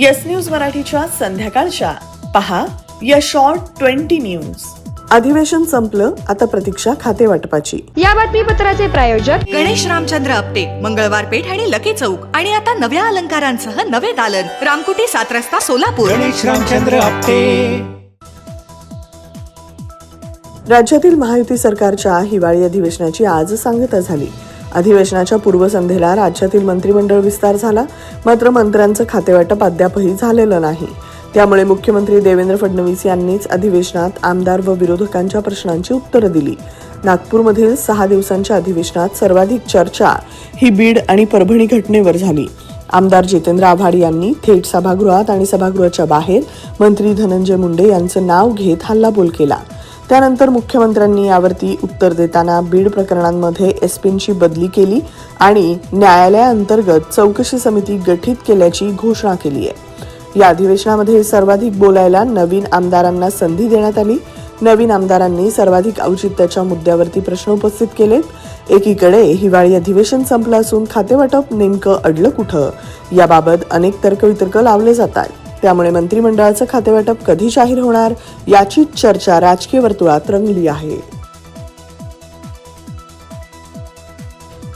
Yes news मराठीच्या संध्याकाळच्या. पहा या शॉर्ट ट्वेंटी न्यूज अधिवेशन संपलं आता प्रतीक्षा खाते वाटपाची. या बातमीपत्राचे प्रायोजक गणेश रामचंद्र आपटे मंगळवार पेठ आणि लकी चौक. आणि आता नव्या अलंकारांसह नवे दालन. रामकुटी सात रस्ता सोलापूर. गणेश रामचंद्र आपटे. राज्यातील महायुती सरकारच्या हिवाळी अधिवेशनाची आज सांगता झाली. अधिवेशनाच्या पूर्वसंध्येला राज्यातील मंत्रिमंडळ विस्तार झाला. मात्र मंत्र्यांचं खातेवाटप अद्यापही झालेलं नाही. त्यामुळे मुख्यमंत्री देवेंद्र फडणवीस यांनीच अधिवेशनात आमदार व विरोधकांच्या प्रश्नांची उत्तरं दिली. नागपूरमधील सहा दिवसांच्या अधिवेशनात सर्वाधिक चर्चा ही बीड आणि परभणी घटनेवर झाली. आमदार जितेंद्र आव्हाड यांनी थेट सभागृहात आणि सभागृहाच्या बाहेर मंत्री धनंजय मुंडे यांचं नाव घेत हल्लाबोल केला. त्यानंतर मुख्यमंत्र्यांनी यावरती उत्तर देताना बीड प्रकरणांमध्ये एसपींची बदली केली आणि न्यायालयाअंतर्गत चौकशी समिती गठीत केल्याची घोषणा केली आहे. या अधिवेशनामध्ये सर्वाधिक बोलायला नवीन आमदारांना संधी देण्यात आली. नवीन आमदारांनी सर्वाधिक औचित्याच्या मुद्द्यावरती प्रश्न उपस्थित केलेत. एकीकडे हिवाळी अधिवेशन संपलं असून खातेवाटप नेमकं अडलं कुठं? याबाबत अनेक तर्कवितर्क लावले जातात त्यामुळे मंत्रिमंडळाचं खातेवाटप कधी जाहीर होणार याची चर्चा राजकीय वर्तुळात रंगली आहे.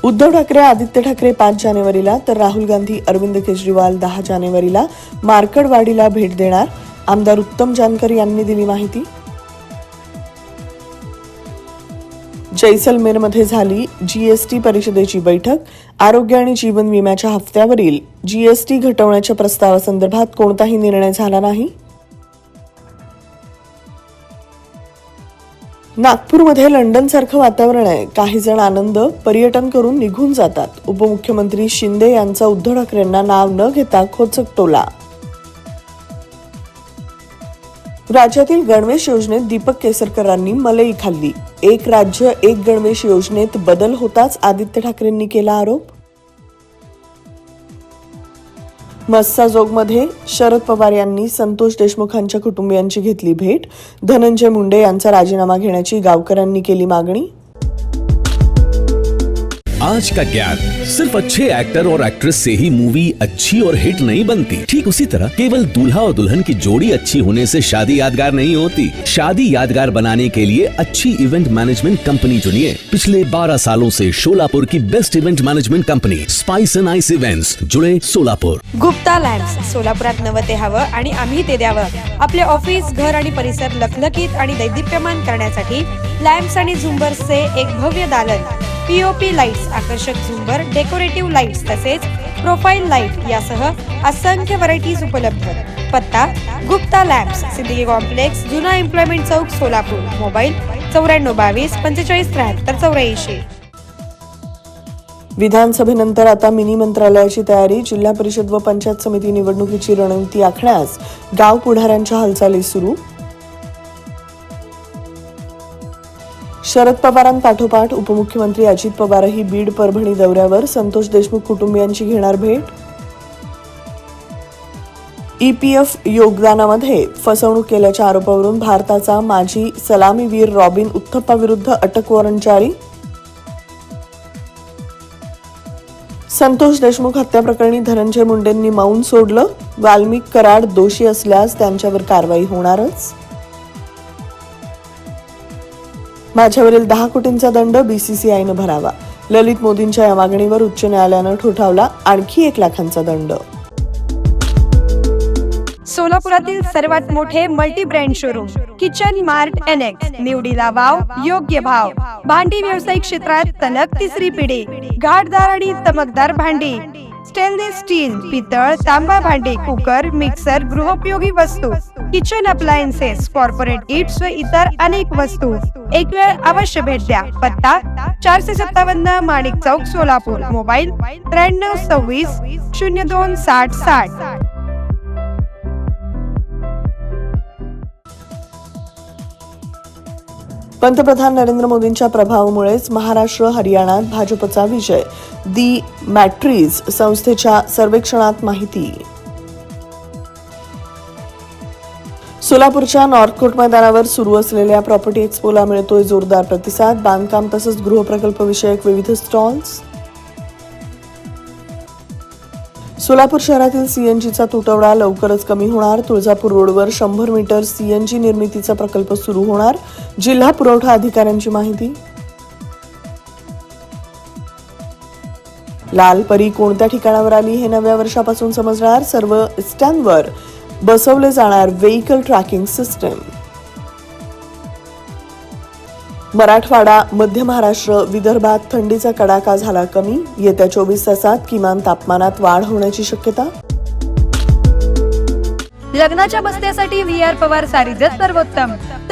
उद्धव ठाकरे आदित्य ठाकरे पाच जानेवारीला तर राहुल गांधी अरविंद केजरीवाल दहा जानेवारीला मार्कडवाडीला भेट देणार. आमदार उत्तम जानकर यांनी दिली माहिती. जैसलमेरमध्ये झाली जीएसटी परिषदेची बैठक. आरोग्य आणि जीवन विम्याच्या हप्त्यावरील जीएसटी घटवण्याच्या प्रस्तावासंदर्भात कोणताही निर्णय झाला नाही? नागपूरमध्ये लंडन सारखं वातावरण आहे. काही जण आनंद पर्यटन करून निघून जातात. उपमुख्यमंत्री शिंदे यांचा उद्धव ठाकरेंना नाव न घेता खोचक टोला राज्यातील गणवेश योजनेत दीपक केसरकरांनी मलई खाल्ली. एक राज्य एक गणवेश योजनेत बदल होताच आदित्य ठाकरेंनी केला आरोप? मस्साजोगमध्ये शरद पवार यांनी संतोष देशमुखांच्या कुटुंबियांची घेतली भेट. धनंजय मुंडे यांचा राजीनामा घेण्याची गावकऱ्यांनी केली मागणी? आज का ज्ञान सिर्फ़ अच्छे एक्टर और एक्ट्रेस से ही मूवी अच्छी और हिट नहीं बनती। ठीक उसी तरह केवल दूल्हा और दुल्हन की जोड़ी अच्छी होने से शादी यादगार नहीं होती। शादी यादगार बनाने के लिए अच्छी इवेंट मैनेजमेंट कंपनी चुनिए। पिछले 12 सालों से शोलापुर की best event management company Spice and Ice Events जुड़े सोलापुर गुप्ता लॅम्प्स सोलापुरात नवं ते ते ऑफ़िस घर परिसर लखलखीत आणि दैदिप्यमान करण्यासाठी लॅम्प्स एक भव्य दालन. पीओपी लाईट्स आकर्षक झुंबर डेकोरेटिव्ह लाईट्स तसेच प्रोफाईल लाइट यासह असंख्य व्हरायटीज उपलब्ध. पत्ता गुप्ता लॅब्स सिद्दीकी कॉम्प्लेक्स जुना एम्प्लॉयमेंट चौक सोलापूर. मोबाईल चौऱ्याण्णव बावीस पंचेचाळीस त्र्याहत्तर चौऱ्याऐंशी. विधानसभेनंतर आता मिनी मंत्रालयाची तयारी जिल्हा परिषद व पंचायत समिती निवडणुकीची रणनीती आखण्यास गाव पुढाऱ्यांच्या हालचाली सुरू. शरद पवारांपाठोपाठ उपमुख्यमंत्री अजित पवारही बीड परभणी दौऱ्यावर संतोष देशमुख कुटुंबियांची घेणार भेट? ईपीएफ योगदानामध्ये फसवणूक केल्याच्या आरोपावरून भारताचा माजी सलामीवीर रॉबिन उत्थप्पा विरुद्ध अटक वॉरंट जारी? संतोष देशमुख हत्याप्रकरणी धनंजय मुंडेंनी मौन सोडलं? वाल्मिक कराड दोषी असल्यास त्यांच्यावर कारवाई होणारच? माझ्यावरील दहा कोटींचा दंड बीसीसीआयनं भरावा. ललित मोदींच्या या मागणीवर उच्च न्यायालयानं ठोठावला आणखी एक लाखांचा दंड. सोलापुरातील सर्वात मोठे multi brand showroom kitchen mart annex निवडीला वाव योग्य भाव. भांडी व्यावसायिक क्षेत्रात तलग तिसरी पिढी. घाटदार आणि चमकदार भांडी. स्टेनलेस स्टील पितळ तांबा भांडी कुकर मिक्सर गृहोपयोगी वस्तू. किचन अप्लायन्सेस कॉर्पोरेट गिफ्ट्स व इतर अनेक वस्तू. एक वेळ अवश्य भेट द्या. पत्ता चारशे सत्तावन्न माणिक चौक सोलापूर. मोबाईल त्र्याण्णव सव्वीस शून्य दोन साठ साठ. पंतप्रधान नरेंद्र मोदींच्या प्रभावामुळेच महाराष्ट्र हरियाणात भाजपचा विजय. दी मॅट्रीज संस्थेच्या सर्वेक्षणात माहिती. सोलापूरच्या नॉर्थकोट मैदानावर सुरू असलेल्या प्रॉपर्टी एक्सपोला मिळतोय जोरदार प्रतिसाद बांधकाम तसंच गृहप्रकल्प विषयक विविध स्टॉल्स. सोलापूर शहरातील सीएनजीचा तुटवडा लवकरच कमी होणार. तुळजापूर रोडवर शंभर मीटर सीएनजी निर्मितीचा प्रकल्प सुरू होणार. जिल्हा पुरवठा अधिकाऱ्यांची माहिती. लाल परी कोणत्या ठिकाणावर आली हे नव्या वर्षापासून समजणार. सर्व स्टँडवर बसवले जाणार व्हेकल ट्रॅकिंग सिस्टम मराठवाडा मध्य महाराष्ट्र विदर्भात थंडीचा कडाका झाला कमी. येत्या चोवीस तासात किमान तापमानात वाढ होण्याची शक्यता. लग्नाच्या बसण्यासाठी व्ही आर पवार सारीजच सर्वोत्तम.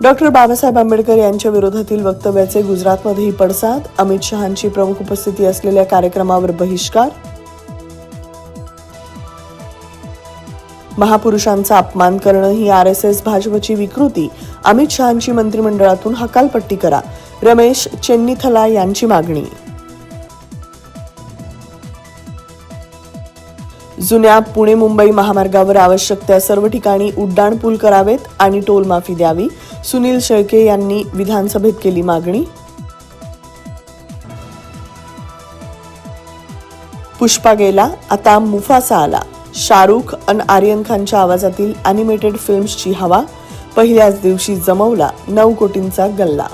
डॉक्टर बाबासाहेब आंबेडकर यांच्या विरोधातील वक्तव्याचे गुजरातमध्येही पडसाद अमित शहांची प्रमुख उपस्थिती असलेल्या कार्यक्रमावर बहिष्कार. महापुरुषांचा अपमान करणं ही आर एस एस भाजपची विकृती अमित शहांची मंत्रिमंडळातून हकालपट्टी करा रमेश चेन्नीथला यांची मागणी. जुन्या पुणे मुंबई महामार्गावर आवश्यक त्या सर्व ठिकाणी उड्डाण पूल करावेत आणि टोलमाफी द्यावी सुनील शेळके यांनी विधानसभेत केली मागणी. पुष्पा गेला आता मुफासा आला. शाहरुख अन आर्यन खानच्या आवाजातील अॅनिमेटेड फिल्म्सची हवा पहिल्याच दिवशी जमवला नऊ कोटींचा गल्ला.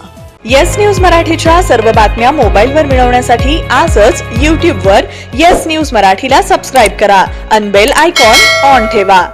येस न्यूज मराठीच्या सर्व बातम्या मोबाईलवर मिळवण्यासाठी आजच यूट्यूबवर येस न्यूज मराठीला सबस्क्राईब करा. अनबेल आयकॉन ऑन ठेवा.